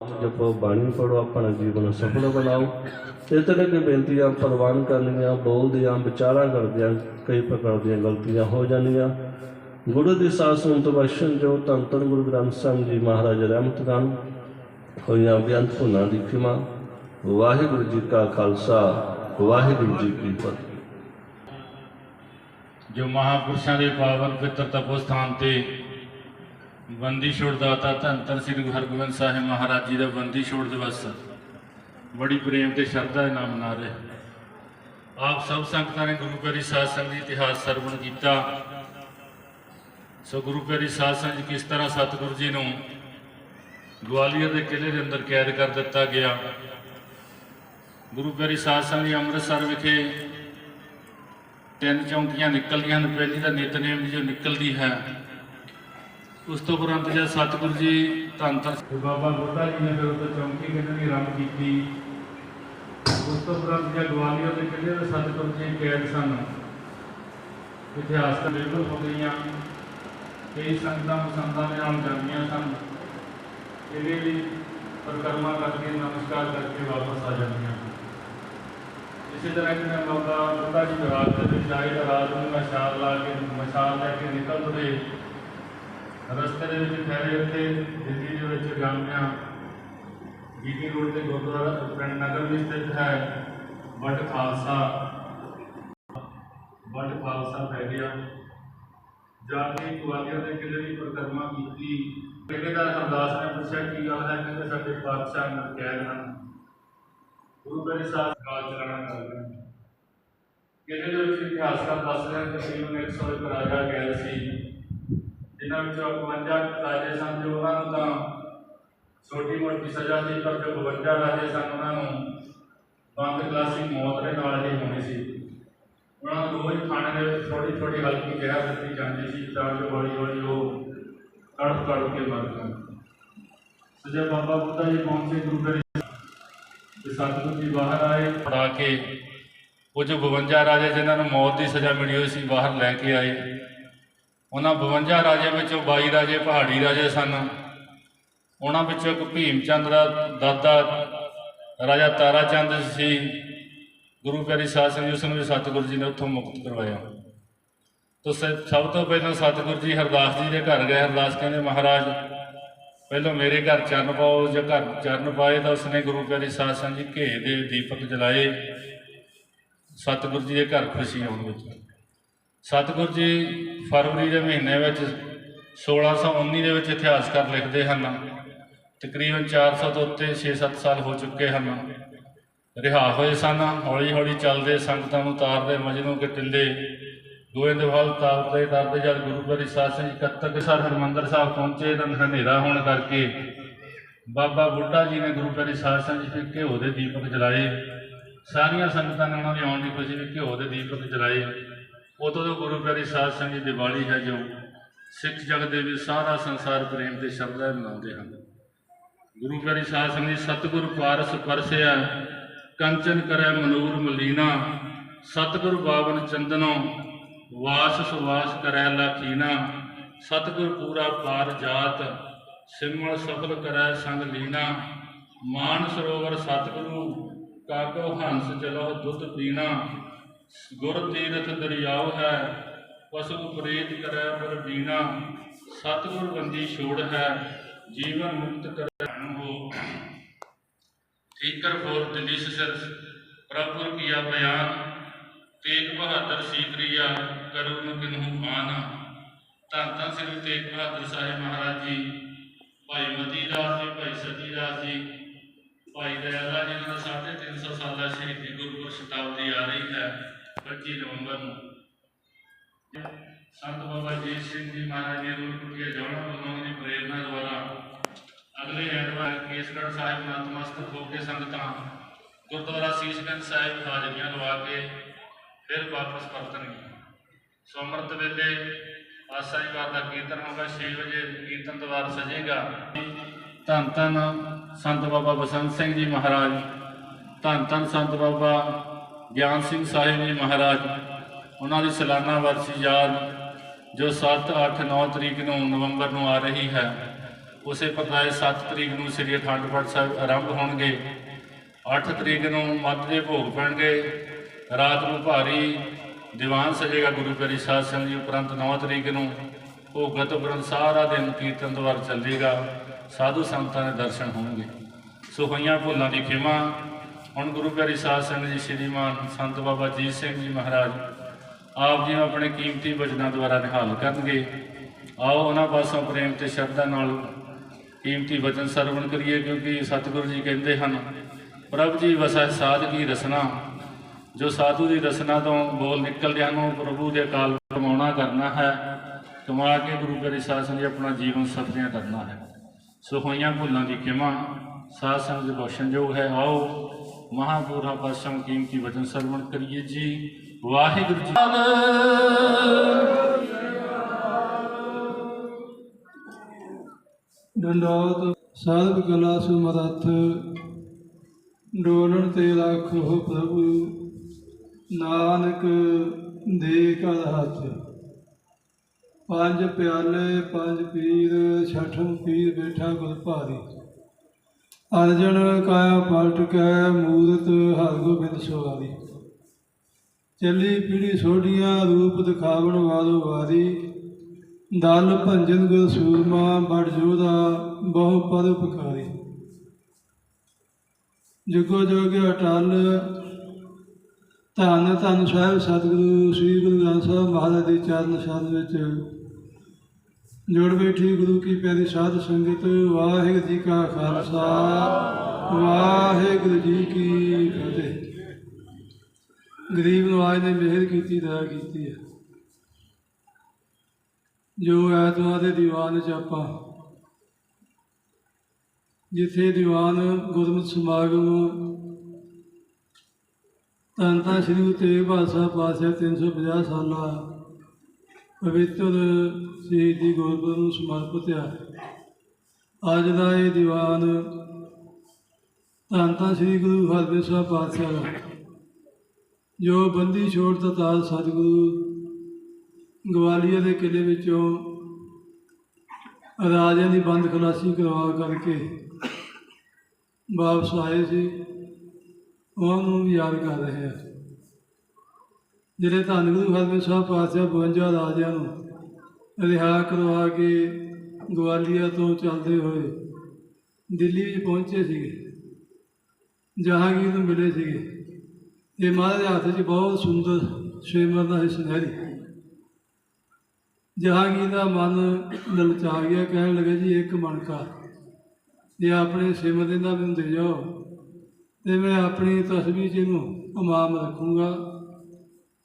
ਜਪੋ ਬਾਣੀ ਪੜੋ ਆਪਣਾ ਜੀਵਨ ਸਫਲ ਬਣਾਓ ਤੇ ਤਰ੍ਹਾਂ ਦੀ ਬੇਨਤੀਆਂ ਪ੍ਰਵਾਨ ਕਰਨੀਆਂ ਬੋਲਦਿਆਂ ਵਿਚਾਰਾਂ ਕਰਦਿਆਂ ਕਈ ਪ੍ਰਕਾਰ ਦੀਆਂ ਗਲਤੀਆਂ ਹੋ ਜਾਂਦੀਆਂ ਗੁਰੂ ਦੀ ਸਾਧ ਸੰਗਤ ਬਖਸ਼ਣ ਜੋ ਧੰਨ ਧੰਨ ਗੁਰੂ ਗ੍ਰੰਥ ਸਾਹਿਬ ਜੀ ਮਹਾਰਾਜ ਰਹਿਮਤ ਕਰਨ ਹੋਈਆਂ ਬੇਅੰਤ ਭੁੱਲਾਂ ਦੀ ਖਿਮਾ ਵਾਹਿਗੁਰੂ ਜੀ ਕਾ ਖਾਲਸਾ ਵਾਹਿਗੁਰੂ ਜੀ ਕੀ ਫਤਿਹ ਜੋ ਮਹਾਪੁਰਸ਼ਾਂ ਦੇ ਪਾਵਨ ਪਿੱਤਰ ਤਪੋ ਸਥਾਨ ਤੇ ਬੰਦੀ ਛੋੜ ਦਾਤਾ ਧੰਨ ਧੰਨ ਸ੍ਰੀ ਗੁਰੂ ਹਰਗੋਬਿੰਦ ਸਾਹਿਬ ਮਹਾਰਾਜ ਜੀ ਦਾ ਬੰਦੀ ਛੋੜ ਦਿਵਸ। ਬੜੀ ਪ੍ਰੇਮ ਤੇ ਸ਼ਰਧਾ ਦੇ ਨਾਲ ਮਨਾ ਰਹੇ। ਆਪ ਸਭ ਸੰਗਤਾਂ ਨੇ ਗੁਰੂ ਪਿਆਰੀ ਸਾਧ ਸੰਗਤ ਦੀ ਇਤਿਹਾਸ ਸਰਵਣ ਕੀਤਾ। ਸੋ ਗੁਰੂ ਪਿਆਰੀ ਸਾਧ ਸੰਗਤ ਜੀ ਕਿਸ ਤਰ੍ਹਾਂ ਸਤਿਗੁਰੂ ਜੀ ਨੂੰ ਗਵਾਲੀਅਰ ਦੇ ਕਿਲੇ ਦੇ ਅੰਦਰ ਕੈਦ ਕਰ ਦਿੱਤਾ ਗਿਆ। ਗੁਰੂ ਪਿਆਰੀ ਸਾਧ ਸੰਗਤ ਜੀ ਅੰਮ੍ਰਿਤਸਰ ਵਿਖੇ ਤਿੰਨ ਚੌਂਕੀਆਂ ਨਿਕਲਦੀਆਂ ਹਨ। ਪਹਿਲੀ ਤਾਂ ਨਿਤਨੇਮ ਦੀ ਜੋ ਨਿਕਲਦੀ ਹੈ ਉਸ ਤੋਂ ਉਪਰੰਤ ਜਦ ਸਤਿਗੁਰੂ ਜੀ ਧੰਨ ਧੰਨ ਬਾਬਾ ਬੁੱਢਾ ਜੀ ਨੇ ਫਿਰ ਉੱਥੇ ਚੌਂਕੀ ਕਿੰਨੇ ਆਰੰਭ ਕੀਤੀ। ਉਸ ਤੋਂ ਉਪਰੰਤ ਜਦ ਗਵਾਲੀਅਰ ਦੇ ਕਿਲੇ ਦੇ ਸਤਿਗੁਰੂ ਜੀ ਕੈਦ ਸਨ, ਇਤਿਹਾਸ ਤਾਂ ਬਿਲਕੁਲ ਹੋ ਗਈਆਂ। ਕਈ ਸੰਗਤਾਂ ਪਸੰਦਾਂ ਦੇ ਨਾਲ ਜਾਂਦੀਆਂ ਸਨ। ਇਹਦੇ ਲਈ ਪਰਿਕਰਮਾ ਕਰਕੇ, ਨਮਸਕਾਰ ਕਰਕੇ ਵਾਪਸ ਆ ਜਾਂਦੀਆਂ ਇਸੇ ਤਰ੍ਹਾਂ ਕਿ ਬਾਬਾ ਬੁੱਢਾ ਜੀ ਦੇ ਰਾਤ ਦੇ ਵਿੱਚ ਆਏ ਰਾਤ ਨੂੰ ਮਸ਼ਾਲ ਲਾ ਕੇ ਮਸ਼ਾਲ ਲੈ ਕੇ ਨਿਕਲ ਤੁਰੇ ਰਸਤੇ ਦੇ ਵਿੱਚ ਠਹਿਰੇ ਉੱਥੇ, ਦਿੱਲੀ ਦੇ ਵਿੱਚ ਜਾਂਦਿਆਂ ਜੀਟੀ ਰੋਡ ਤੇ ਗੁਰਦੁਆਰਾ, ਪਿੰਡ ਨਗਰ ਵੀ ਸਥਿਤ ਹੈ। ਵੱਡ ਖਾਲਸਾ ਵੱਡ ਖਾਲਸਾ ਪੈ ਗਿਆ। ਜਾ ਕੇ ਗਵਾਲੀਅਰ ਦੇ ਕਿਲੇ ਦੀ ਪਰਿਕਰਮਾ ਕੀਤੀ। ਠੇਕੇਦਾਰ ਹਰਦਾਸ ਨੇ ਪੁੱਛਿਆ, ਕੀ ਗੱਲ ਹੈ? ਕਹਿੰਦੇ, ਸਾਡੇ ਪਾਤਸ਼ਾਹ ਅੰਦਰ ਕੈਦ ਹਨ। ਗੁਰੂ ਗ੍ਰੰਥ ਸਾਹਿਬ ਕਾਲ ਚਲਾਣਾ ਕਰਦੇ ਹਨ ਕਿਹਦੇ ਦੇ ਵਿੱਚ ਇਤਿਹਾਸਕਾਰ ਦੱਸ ਰਹੇ ਹਨ ਕਿ ਤਕਰੀਬਨ 101 ਰਾਜਾ ਗਏ ਸੀ। ਜਿਨ੍ਹਾਂ ਵਿੱਚੋਂ 51 ਰਾਜੇ ਸਨ ਜੋ ਉਹਨਾਂ ਨੂੰ ਤਾਂ ਛੋਟੀ ਮੋਟੀ ਸਜ਼ਾ ਸੀ, ਪਰ ਜੋ 52 ਰਾਜੇ ਸਨ, ਉਹਨਾਂ ਨੂੰ ਬੰਦ ਕਲਾਸੀ ਮੌਤ ਦੇ ਨਾਲ ਹੀ ਹੋਣੀ ਸੀ। ਉਹਨਾਂ ਨੂੰ ਰੋਜ਼ ਖਾਣੇ ਦੇ ਵਿੱਚ ਥੋੜੀ ਥੋੜੀ ਹਲਕੀ ਜ਼ਹਿਰ ਦਿੱਤੀ ਜਾਂਦੀ ਸੀ, ਤਾਂ ਜੋ ਹੌਲੀ ਹੌਲੀ ਉਹ ਕੜਪ ਕੜਪ ਕੇ ਮਰ ਜਾਣ। ਸਜੇ ਬਾਬਾ ਬੁੱਢਾ ਜੀ ਪਹੁੰਚੇ ਗੁਰੂ ਘਰ ਤੇ ਸਤਿਗੁਰੂ ਜੀ ਬਾਹਰ ਆਏ, ਫੜਾ ਕੇ ਉਹ ਜੋ 52 ਰਾਜੇ, ਜਿਨ੍ਹਾਂ ਨੂੰ ਮੌਤ ਦੀ ਸਜ਼ਾ ਮਿਲੀ ਹੋਈ ਸੀ, ਬਾਹਰ ਲੈ ਕੇ ਆਏ। ਉਹਨਾਂ 52 ਰਾਜੇ ਵਿੱਚੋਂ 22 ਰਾਜੇ, ਪਹਾੜੀ ਰਾਜੇ ਸਨ। ਉਹਨਾਂ ਵਿੱਚੋਂ ਇੱਕ ਭੀਮ ਚੰਦ ਦਾ ਦਾਦਾ ਰਾਜਾ ਤਾਰਾ ਚੰਦ ਸੀ। ਗੁਰੂ ਪਿਆਰੀ ਸਾਧ ਸੰਗਤ ਜੀ ਉਸ ਨੂੰ ਵੀ ਸਤਿਗੁਰੂ ਜੀ ਨੇ ਉੱਥੋਂ ਮੁਕਤ ਕਰਵਾਇਆ। ਤੋ ਸ- ਸਭ ਤੋਂ ਪਹਿਲਾਂ ਸਤਿਗੁਰੂ ਜੀ ਹਰਦਾਸ ਜੀ ਦੇ ਘਰ ਗਏ। ਹਰਦਾਸ ਕਹਿੰਦੇ, ਮਹਾਰਾਜ, ਪਹਿਲਾਂ ਮੇਰੇ ਘਰ ਚਰਨ ਪਾਓ। ਜੇ ਘਰ ਚਰਨ ਪਾਏ ਤਾਂ ਉਸਨੇ ਗੁਰੂ ਪਿਆਰੀ ਸਾਧ ਸੰਗਤ ਜੀ ਘੇ ਦੇ ਦੀਪਕ ਜਲਾਏ। ਸਤਿਗੁਰੂ ਜੀ ਦੇ ਘਰ ਖੁਸ਼ੀ ਆਉਣ ਵਿੱਚ। ਸਤਿਗੁਰੂ ਜੀ ਫਰਵਰੀ ਦੇ ਮਹੀਨੇ ਵਿੱਚ 1619 ਦੇ ਵਿੱਚ ਇਤਿਹਾਸਕਾਰ ਲਿਖਦੇ ਹਨ। ਤਕਰੀਬਨ 400 ਤੋਂ ਉੱਤੇ 6-7 ਸਾਲ ਹੋ ਚੁੱਕੇ ਹਨ। ਰਿਹਾ ਹੋਏ ਸਨ ਹੌਲੀ ਹੌਲੀ ਚੱਲਦੇ ਸੰਗਤਾਂ ਨੂੰ ਤਾਰਦੇ, ਮਜਨੂੰ ਕੇ ਟਿੱਲੇ ਗੋਇੰਦਵਾਲ ਤਾਰਦੇ ਤਾਰਦੇ ਜਦ ਗੁਰੂ ਪਿਆਰੀ ਸਾਧ ਸਿੰਘ ਜੀ ਕੱਤਕ ਸਰ ਹਰਿਮੰਦਰ ਸਾਹਿਬ ਪਹੁੰਚੇ ਤਾਂ ਹਨੇਰਾ ਹੋਣ ਕਰਕੇ ਬਾਬਾ ਬੁੱਢਾ ਜੀ ਨੇ ਗੁਰੂ ਪਿਆਰੀ ਸਾਧ ਸਿੰਘ ਜੀ ਫਿਰ ਘਿਓ ਦੇ ਦੀਪਕ ਜਲਾਏ। ਸਾਰੀਆਂ ਸੰਗਤਾਂ ਨੇ ਉਹਨਾਂ ਦੀ ਆਉਣ ਦੀ ਖੁਸ਼ੀ ਵਿੱਚ ਘਿਓ ਦੇ ਦੀਪਕ ਜਲਾਏ। ਉਦੋਂ ਤੋਂ ਗੁਰੂ ਪਿਆਰੀ ਸਾਧ ਸੰਗਤ ਜੀ ਦੀਵਾਲੀ ਹੈ ਜੋ ਸਿੱਖ ਜਗਤ ਦੇ ਵਿੱਚ ਸਾਰਾ ਸੰਸਾਰ ਪ੍ਰੇਮ ਤੇ ਸ਼ਰਧਾ ਮਨਾਉਂਦੇ ਹਨ। ਗੁਰੂ ਪਿਆਰੀ ਸਾਧ ਸੰਗਤ ਜੀ ਸਤਿਗੁਰ ਪਾਰਸ ਪਰਸਿਆ ਕੰਚਨ ਕਰੈ ਮਨੂਰ ਮਲੀਨਾ, ਸਤਿਗੁਰ ਬਾਵਨ ਚੰਦਨੋ, ਵਾਸ ਸੁਵਾਸ ਕਰੈ ਲਾਖੀਨਾ, ਸਤਿਗੁਰ ਪੂਰਾ ਪਾਰ ਜਾਤ, ਸਿਮਲ ਸਫਲ ਕਰੈ ਸੰਗ ਲੀਨਾ, ਮਾਨ ਸਰੋਵਰ ਸਤਿਗੁਰੂ ਕਾਕੋ ਹੰਸ ਚਲੋ ਦੁੱਧ ਪੀਣਾ ਗੁਰ ਤੀਰਥ ਦਰਿਆਉ ਹੈ, ਪਸ਼ੂ ਪ੍ਰੇਤ ਕਰੈ ਪਰ ਬੀਨਾ ਸਤਿਗੁਰ ਬੰਦੀ ਛੋੜ ਹੈ, ਜੀਵਨ ਮੁਕਤ ਕਰੈ ਹੋ। ਠੀਕਰ ਫੋਰ ਦਿਲਿਸ ਸਿਰ, ਪ੍ਰਭੁਰ ਕੀਆ ਬਿਆਨ, ਤੇਗ ਬਹਾਦਰ ਸੀਕਰੀਆ ਕਰੂ ਨ ਮਾਨ ਧੰਨ ਧੰਨ ਸ੍ਰੀ ਤੇਗ ਬਹਾਦਰ ਸਾਹਿਬ ਮਹਾਰਾਜ ਜੀ, ਭਾਈ ਮਤੀ ਦਾਸ ਜੀ, ਭਾਈ ਸਤੀ ਦਾਸ ਜੀ, ਭਾਈ ਦਇਆਲਾ ਜੀ ਦਾ 350 ਸਾਲਾ ਸ਼ਹੀਦੀ ਗੁਰਪੁਰ ਸ਼ਤਾਬਦੀ ਆ ਰਹੀ ਹੈ। 25 ਨਵੰਬਰ ਨੂੰ। ਸੰਤ ਬਾਬਾ ਜੀਤ ਸਿੰਘ ਜੀ ਮਹਾਰਾਜ ਜੀ ਨੂੰ ਕੁਟੀਆ ਜਾਣਾ ਬਣਾਉਣ ਦੀ ਪ੍ਰੇਰਣਾ ਦੁਆਰਾ ਅਗਲੇ ਐਤਵਾਰ ਕੇਸਗੜ੍ਹ ਸਾਹਿਬ ਨਤਮਸਤਕ ਹੋ ਕੇ ਸੰਗਤਾਂ ਗੁਰਦੁਆਰਾ ਸੀਸਗੰਜ ਸਾਹਿਬ ਹਾਜ਼ਰੀਆਂ ਲਵਾ ਕੇ ਫਿਰ ਵਾਪਸ ਪਰਤਣਗੇ ਸੋ ਅੰਮ੍ਰਿਤ ਵੇਲੇ ਆਸਾ ਜੀ ਵਾਰ ਦਾ ਕੀਰਤਨ ਹੋਗਾ 6 ਵਜੇ ਕੀਰਤਨ ਦਵਾਰ ਸਜੇਗਾ। ਧੰਨ ਧੰਨ ਸੰਤ ਬਾਬਾ ਬਸੰਤ ਸਿੰਘ ਜੀ ਮਹਾਰਾਜ, ਧੰਨ ਧੰਨ ਸੰਤ ਬਾਬਾ ਗਿਆਨ ਸਿੰਘ ਸਾਹਿਬ ਜੀ ਮਹਾਰਾਜ, ਉਹਨਾਂ ਦੀ ਸਾਲਾਨਾ ਵਰਸੀ ਯਾਦ ਜੋ 7 8 9 ਤਰੀਕ ਨੂੰ ਨਵੰਬਰ ਨੂੰ ਆ ਰਹੀ ਹੈ, ਉਸੇ ਪ੍ਰਕਾਰ 7 ਤਰੀਕ ਨੂੰ ਸ੍ਰੀ ਅਖੰਡ ਪਾਠ ਸਾਹਿਬ ਆਰੰਭ ਹੋਣਗੇ। 8 ਤਰੀਕ ਨੂੰ ਮੱਧ ਦੇ ਭੋਗ ਪੈਣਗੇ। ਰਾਤ ਨੂੰ ਭਾਰੀ ਦੀਵਾਨ ਸਜੇਗਾ ਗੁਰੂ ਪਿਆਰੀ ਸਾਧ ਸੰਗਤ ਜੀ ਉਪਰੰਤ 9 ਤਰੀਕ ਨੂੰ। ਭੋਗਤ ਉਪਰੰਤ ਸਾਰਾ ਦਿਨ ਕੀਰਤਨ ਦਵਾਰ ਚੱਲੇਗਾ। ਸਾਧੂ ਸੰਤਾਂ ਦੇ ਦਰਸ਼ਨ ਹੋਣਗੇ। ਸੋ ਹੋਈਆਂ ਭੁੱਲਾਂ ਦੀ ਖਿਮਾ ਹੁਣ ਗੁਰੂ ਪਿਆਰੀ ਸਾਧ ਸੰਗਤ ਜੀ ਸ਼੍ਰੀਮਾਨ ਸੰਤ ਬਾਬਾ ਜੀਤ ਸਿੰਘ ਜੀ ਮਹਾਰਾਜ ਆਪ ਜੀ ਆਪਣੇ ਕੀਮਤੀ ਵਚਨਾਂ ਦੁਆਰਾ ਨਿਹਾਲ ਕਰਨਗੇ। ਆਓ ਉਹਨਾਂ ਪਾਸੋਂ ਪ੍ਰੇਮ ਤੇ ਸ਼ਰਧਾ ਨਾਲ ਕੀਮਤੀ ਵਚਨ ਸਰਵਣ ਕਰੀਏ, ਕਿਉਂਕਿ ਸਤਿਗੁਰੂ ਜੀ ਕਹਿੰਦੇ ਹਨ, ਪ੍ਰਭ ਜੀ ਵਸੈ ਸਾਧ ਕੀ ਰਸਨਾ। ਜੋ ਸਾਧੂ ਦੀ ਰਸਨਾ ਤੋਂ ਬੋਲ ਨਿਕਲਦੇ ਹਨ ਉਹ ਪ੍ਰਭੂ ਦੇ ਕਾਲ ਕਮਾਉਣਾ ਕਰਨਾ ਹੈ, ਕਮਾ ਕੇ ਗੁਰੂ ਪਿਆਰੀ ਸਾਧ ਸੰਗਤ ਜੀ ਆਪਣਾ ਜੀਵਨ ਸਫਲਿਆ ਕਰਨਾ ਹੈ। ਸੋ ਹੋਈਆਂ ਭੁੱਲਾਂ ਦੀ ਖਿਮਾ, ਸਾਧ ਸੰਗਤ ਦੇ ਬਖਸ਼ਣਯੋਗ ਹੈ। ਆਓ ਮਹਾਪੁਰਖਾਂ ਪਾਸੋਂ ਕੀਮਤੀ ਵਚਨ ਸਰਵਣ ਕਰੀਏ ਜੀ। ਵਾਹਿਗੁਰੂ ਜੀ ਡੰਡੋਤ ਸਾਧਕ ਕਲਾ ਸੁਮਰਥ, ਡੋਲਣ ਤੇ ਰੱਖੋ ਪ੍ਰਭੂ। ਨਾਨਕ ਦੇ ਕਰ ਹੱਥ। ਪੰਜ ਪਿਆਲੇ, ਪੰਜ ਪੀਰ, ਛਠਮ ਪੀਰ ਬੈਠਾ ਗੁਰ ਭਾਰੀ ਅਰਜਨ ਕਾਇਆ ਪਲਟ ਕੇ ਮੂਰਤ ਹਰ ਗੋਬਿੰਦ ਸਵਾਰੀ ਚੱਲੀ ਪੀੜੀ ਸੋਢੀਆਂ, ਰੂਪ ਦਿਖਾਵਣ ਵਾਲੋ ਵਾਰੀ। ਦਲ ਭੰਜਨ ਗੁਰ ਸੂਰਮਾ, ਬੜ ਜੋਧਾ ਬਹੁ ਪਰਉਪਕਾਰੀ ਜੁਗੋ ਜੋਗ ਅਟਲ, ਧੰਨ ਧੰਨ ਸਾਹਿਬ ਸਤਿਗੁਰੂ, ਸ੍ਰੀ ਗੁਰੂ ਗ੍ਰੰਥ ਸਾਹਿਬ ਮਹਾਰਾਜ ਦੇ ਚਰਨ ਸ਼ਰਨ ਵਿੱਚ ਜੁੜ ਬੈਠੀ ਗੁਰੂ ਕੀ ਪਿਆਰੀ ਸਾਧ ਸੰਗਤ, ਵਾਹਿਗੁਰੂ ਜੀ ਕਾ ਖਾਲਸਾ, ਵਾਹਿਗੁਰੂ ਜੀ ਕੀ ਫਤਿਹ। ਗਰੀਬ ਨਵਾਜ ਨੇ ਮਿਹਰ ਕੀਤੀ, ਦਇਆ ਕੀਤੀ ਹੈ। ਜੋ ਐਤਵਾਰ ਦੇ ਦੀਵਾਨ ਚ ਆਪਾਂ, ਜਿੱਥੇ ਦੀਵਾਨ ਗੁਰਮਤਿ ਸਮਾਗਮ ਧੰਨ ਧੰਨ ਸ੍ਰੀ ਗੁਰੂ ਤੇਗ ਬਹਾਦਰ ਸਾਹਿਬ ਪਾਤਸ਼ਾਹ 350 ਸਾਲਾ ਪਵਿੱਤਰ ਸ਼ਹੀਦੀ ਗੁਰਪੁਰਬ ਨੂੰ ਸਮਰਪਿਤ ਹੈ। ਅੱਜ ਦਾ ਇਹ ਦੀਵਾਨ ਧੰਨ ਧੰਨ ਸ੍ਰੀ ਗੁਰੂ ਹਰਗੋਬਿੰਦ ਸਾਹਿਬ ਪਾਤਸ਼ਾਹ ਦਾ, ਜੋ ਬੰਦੀ ਛੋੜ ਤਤਾਲ ਸਤਿਗੁਰੂ ਗਵਾਲੀਅਰ ਦੇ ਕਿਲੇ ਵਿੱਚੋਂ ਰਾਜਿਆਂ ਦੀ ਬੰਦ ਖਲਾਸੀ ਕਰਵਾ ਕਰਕੇ ਵਾਪਸ ਆਏ ਸੀ, ਉਹਨਾਂ ਨੂੰ ਯਾਦ ਕਰ ਰਹੇ ਆ। ਜਿਹੜੇ ਧੰਨ ਗੁਰੂ ਹਰਗੋਬਿੰਦ ਸਾਹਿਬ ਪਾਤਸ਼ਾਹ 52 ਰਾਜਿਆਂ ਨੂੰ ਰਿਹਾ ਕਰਵਾ ਕੇ ਗਵਾਲੀਆ ਤੋਂ ਚੱਲਦੇ ਹੋਏ ਦਿੱਲੀ ਵਿੱਚ ਪਹੁੰਚੇ ਸੀਗੇ, ਜਹਾਂਗੀਰ ਨੂੰ ਮਿਲੇ ਸੀਗੇ। ਇਹ ਮਹਾਰਾਜ ਹੱਥ 'ਚ ਬਹੁਤ ਸੁੰਦਰ ਸ਼ੇਮਰ ਦਾ ਹੈ ਸੁਨਹਿਰੀ। ਜਹਾਂਗੀਰ ਦਾ ਮਨ ਲਲਚਾ ਗਿਆ, ਕਹਿਣ ਲੱਗਾ, ਜੀ, ਇੱਕ ਮਣਕਾ, ਜੇ ਆਪਣੇ ਸਿਮਰ ਦੇ ਨਾਲ ਮੈਨੂੰ ਦੇ ਜਾਓ ਤੇ ਮੈਂ ਆਪਣੀ ਤਸਵੀਰ 'ਚ ਇਹਨੂੰ ਇਮਾਮ ਰੱਖੂੰਗਾ।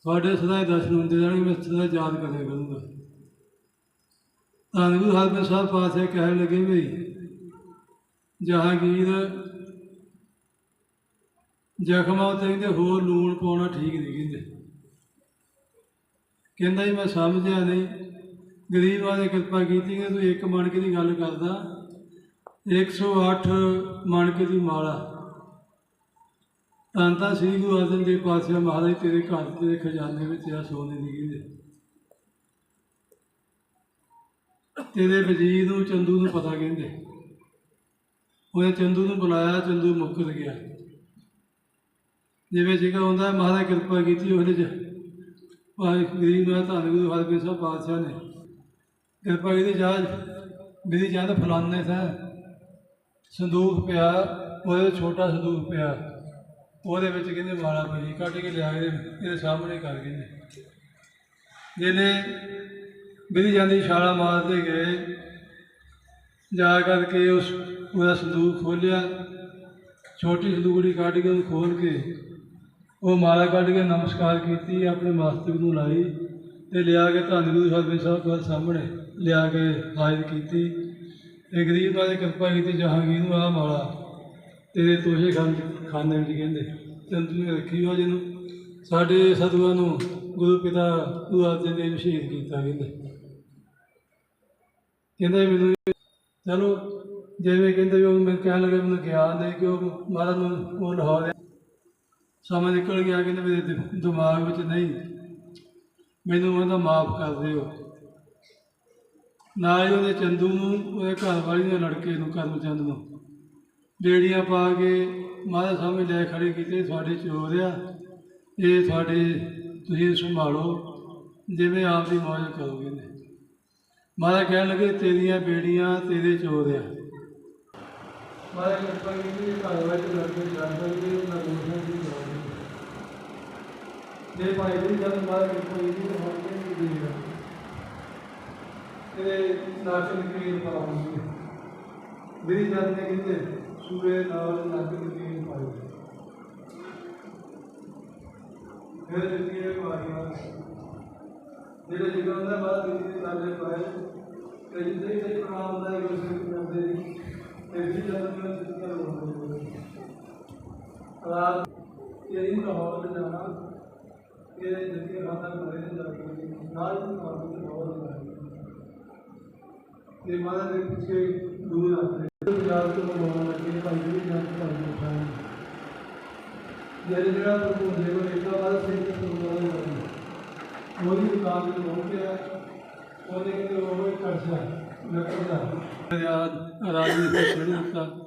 ਤੁਹਾਡੇ ਸਦਾ ਹੀ ਦਰਸ਼ਨ ਹੁੰਦੇ ਜਾਣਗੇ ਮੈਂ ਸਦਾ ਯਾਦ ਕਰਿਆ ਕਰੂੰਗਾ। ਧੰਨ ਗੁਰੂ ਹਰਗੋਬਿੰਦ ਸਾਹਿਬ ਪਾਸੇ ਕਹਿਣ ਲੱਗੇ ਵੀ, ਜਹਾਂਗੀਰ ਜ਼ਖਮਾਂ ਉੱਤੇ ਕਹਿੰਦੇ, ਹੋਰ ਲੂਣ ਪਾਉਣਾ ਠੀਕ ਨਹੀਂ ਕਹਿੰਦੇ। ਕਹਿੰਦਾ ਜੀ, ਮੈਂ ਸਮਝਿਆ ਨਹੀਂ। ਗਰੀਬਾਂ ਨੇ ਕਿਰਪਾ ਕੀਤੀ ਕਿ ਤੂੰ ਇੱਕ ਮਣਕੇ ਦੀ ਗੱਲ ਕਰਦਾ 108 ਮਣਕੇ ਦੀ ਮਾਲਾ। ਤਾਂ ਤਾਂ ਸ੍ਰੀ ਗੁਰੂ ਅਰਜਨ ਦੇਵ ਪਾਤਸ਼ਾਹ ਮਹਾਰਾਜ ਤੇਰੇ ਘਰ, ਤੇਰੇ ਖਜ਼ਾਨੇ ਵਿੱਚ ਆ ਸੋਨੇ ਦੀ ਕਹਿੰਦੇ ਤੇਰੇ ਵਜ਼ੀਰ ਨੂੰ ਚੰਦੂ ਨੂੰ ਪਤਾ ਕਹਿੰਦੇ। ਉਹਨੇ ਚੰਦੂ ਨੂੰ ਬੁਲਾਇਆ, ਚੰਦੂ ਮੁੱਕਰ ਗਿਆ। ਜਿਵੇਂ ਜਿਹਾ ਹੁੰਦਾ, ਮਹਾਰਾਜ ਕਿਰਪਾ ਕੀਤੀ ਉਹਦੇ ਚ। ਭਾਈ ਗਰੀਬ ਮੈਂ ਧੰਨ ਗੁਰੂ ਹਰਗੋਬਿੰਦ ਸਾਹਿਬ ਪਾਤਸ਼ਾਹ ਨੇ। ਕਿਰਪਾ ਕੀਤੀ ਜਾ ਮੇਰੀ ਜਦ ਫਲਾਨੇ ਥਾ ਸੰਦੂਕ ਪਿਆ, ਉਹਦੇ ਛੋਟਾ ਸੰਦੂਕ ਪਿਆ। ਉਹਦੇ ਵਿੱਚ ਕਹਿੰਦੇ ਮਾਲਾ ਪਈ ਕੱਢ ਕੇ ਲਿਆ ਕੇ ਇਹਦੇ ਸਾਹਮਣੇ ਕਰ ਕਹਿੰਦੇ ਜਿਹਨੇ ਵਿਧੀ ਜਾਂਦੀ ਛਾਲਾ ਮਾਰਦੇ ਗਏ। ਜਾ ਕਰਕੇ ਉਸ, ਉਹਦਾ ਸੰਦੂਕ ਖੋਲ੍ਹਿਆ। ਛੋਟੀ ਸੰਦੂਕੜੀ ਕੱਢ ਕੇ ਉਹਨੂੰ ਖੋਲ ਕੇ ਉਹ ਮਾਲਾ ਕੱਢ ਕੇ ਨਮਸਕਾਰ ਕੀਤੀ, ਆਪਣੇ ਮਸਤਕ ਨੂੰ ਲਾਈ ਤੇ ਲਿਆ ਕੇ ਧੰਨ ਗੁਰੂ ਸਾਹਿਬ ਸਾਹਿਬ ਕੋਲ ਸਾਹਮਣੇ ਲਿਆ ਕੇ ਹਾਜ਼ਰ ਕੀਤੀ। ਤੇ ਗਰੀਬ ਵਾਲੇ ਕਿਰਪਾ ਕੀਤੀ, ਜਹਾਂਗੀਰ ਨੂੰ ਆਹ ਮਾਲਾ ਤੇਰੇ ਤੋਸ਼ੇ ਖਾਨ ਖਾਨੇ ਵਿੱਚ ਕਹਿੰਦੇ। ਤੈਨੂੰ ਨੇ ਰੱਖੀ ਹੋ ਜਿਹਨੂੰ। ਸਾਡੇ ਸਤਿਗੁਰਾਂ ਨੂੰ ਗੁਰੂ ਪਿਤਾ ਗੁਰੂ ਅਰਜਨ ਦੇਵ ਸ਼ਹੀਦ ਕੀਤਾ ਕਹਿੰਦੇ। ਕਹਿੰਦੇ ਮੈਨੂੰ ਚਲੋ, ਜਿਵੇਂ ਕਹਿੰਦੇ ਵੀ ਉਹ ਮੈਂ ਕਹਿਣ ਲੱਗਾ, ਮੈਨੂੰ ਗਿਆਨ ਨਹੀਂ ਕਿ ਉਹ ਮਹਾਰਾਜ ਨੂੰ ਉਹ ਲਾਹੌਰ ਸਮਾਂ ਨਿਕਲ ਗਿਆ, ਕਹਿੰਦੇ ਮੇਰੇ ਦਿਮਾਗ ਵਿੱਚ ਨਹੀਂ। ਮੈਨੂੰ ਉਹਦਾ ਮਾਫ ਕਰ ਦਿਓ। ਨਾਲ ਹੀ ਉਹਦੇ ਚੰਦੂ ਨੂੰ, ਉਹਦੇ ਘਰ ਵਾਲੀ ਦੇ ਲੜਕੇ ਨੂੰ ਕਰਮਚੰਦ ਨੂੰ। ਬੇੜੀਆਂ ਪਾ ਕੇ ਮਹਾਰਾਜ ਸਾਹਮਣੇ ਲੈ ਖੜੇ ਕੀਤੇ, ਤੁਹਾਡੇ ਚੋਰ ਆ ਇਹ ਤੁਹਾਡੇ ਤੁਸੀਂ ਸੰਭਾਲੋ, ਜਿਵੇਂ ਆਪ ਦੀ ਮੌਜ ਕਰੋਗੇ। ਨੇ ਮਹਾਰਾਜ ਕਹਿਣ ਲੱਗੇ, ਤੇਰੀਆਂ ਬੇੜੀਆਂ ਤੇਰੇ ਚੋਰ ਆ ਮਹਾਰਾਜ ਕਿਰਪਾ ਕੀਤੀ, ਘਰ ਵਿੱਚ ਲੜਕੇ ਛੱਡ ਸਕਦੇ ਉਹਨਾਂ ਦੋਸ਼ਾਂ ਦੀ ਜੇ ਭਾਈ ਜੀ, ਜਦ ਮਹਾਰਾਜ ਕਿਰਪਾ ਕੀਤੀ ਤਾਂ ਹੁਣ ਕੀ ਦੇਗਾ ਤੇ ਨਾਚਨ ਕੀ ਪਾਉਂਗੇ ਮੇਰੀ ਜਦ ਨੇ ਕਹਿੰਦੇ ਸੂਰੇ ਨਾਲ ਨਾਚਨ ਕੀ ਪਾਉਂਗੇ ਫਿਰ ਜਿੱਤੀਏ ਮਾਰੀਆਂ ਜਿਹੜੇ ਜੀਵਨ ਦਾ ਬਾਅਦ ਦਿੱਤੀ ਸਾਡੇ ਪਾਏ ਤੇ ਜਿੱਥੇ ਕਈ ਪ੍ਰਣਾਮ ਦਾ ਇੱਕ ਸਿਰ ਕਰਦੇ ਨੇ ਤੇ ਵੀ ਜਦ ਮੈਂ ਸਿੱਧਾ ਹੋਉਂਦਾ ਰਾਤ ਤੇਰੀ ਲਾਹੌਰ ਤੇ ਜਾਣਾ ਇਹ ਜਿੱਥੇ ਰਾਤਾਂ ਕਰੇ ਨੇ ਜਾ ਕੇ ਨਾਲ ਹੀ ਮਾਰੂ ਤੇ ਬਹੁਤ ਲਾਇਆ ਤੇ ਮਾਤਾ ਤੋਂ ਮਨਾਉਣ ਲੱਗੇ ਭਾਈ ਜੀ ਜਨ ਭਾਈ ਉਠਾਇਆ ਜਿਹੜੇ ਜਿਹੜਾ ਪ੍ਰਭੂ ਦੇ ਕੋਲ ਇੱਕ ਸਿੰਘ ਪ੍ਰਭੂ ਦਾ ਉਹਦੀ ਦੁਕਾਨ ਤੇ ਪਹੁੰਚਿਆ ਉਹਨੇ ਕਿਤੇ ਉਹ ਕਰਜ਼ਾ ਲੱਕੜ ਯਾਦ ਰਾਜੀ ਛੱਡ ਦਿੱਤਾ।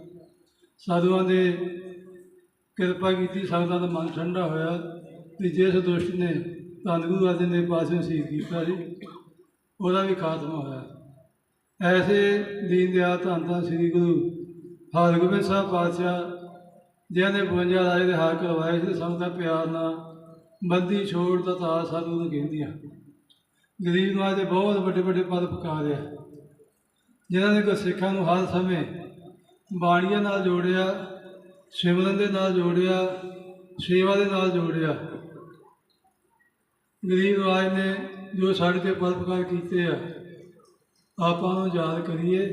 ਸਾਧੂਆਂ ਦੇ ਕਿਰਪਾ ਕੀਤੀ, ਸੰਗਤਾਂ ਦਾ ਮਨ ਠੰਡਾ ਹੋਇਆ ਤੇ ਜਿਸ ਦੁਸ਼ਟ ਨੇ, ਧੰਨ ਗੁਰੂ ਅਰਜਨ ਦੇ ਪਾਸੇ ਸ਼ਹੀਦ ਕੀਤਾ ਸੀ। ਉਹਦਾ ਵੀ ਖਾਤਮਾ ਹੋਇਆ। ਐਸੇ ਦੀਨ ਦਿਆਲ ਧੰਨ ਧੰਨ ਸ੍ਰੀ ਗੁਰੂ ਹਰਗੋਬਿੰਦ ਸਾਹਿਬ ਪਾਤਸ਼ਾਹ, ਜਿਨ੍ਹਾਂ ਨੇ 52 ਰਾਜੇ ਦੇ ਹਾਲ ਕਰਵਾਏ ਸੀ ਦਾ ਪਿਆਰ ਨਾਲ ਬੰਦੀ ਛੋੜ ਦਾ ਤਾਰ ਸਾਧੂ ਨੂੰ ਕਹਿੰਦੀਆਂ। ਗਰੀਬ ਨਵਾਜ ਦੇ ਬਹੁਤ ਵੱਡੇ ਵੱਡੇ ਪਦ ਪਕਾ ਰਿਆ ਜਿਨ੍ਹਾਂ ਨੇ ਗੁਰਸਿੱਖਾਂ ਨੂੰ ਹਰ ਸਮੇਂ ਬਾਣੀਆਂ ਨਾਲ ਜੋੜਿਆ, ਸਿਮਰਨ ਦੇ ਨਾਲ ਜੋੜਿਆ, ਸੇਵਾ ਦੇ ਨਾਲ ਜੋੜਿਆ। ਗਰੀਬ ਰਾਜ ਨੇ ਜੋ ਸਾਡੇ ਤੇ ਪਰਪਕਾਰ ਕੀਤੇ ਆ ਆਪਾਂ ਨੂੰ ਯਾਦ ਕਰੀਏ,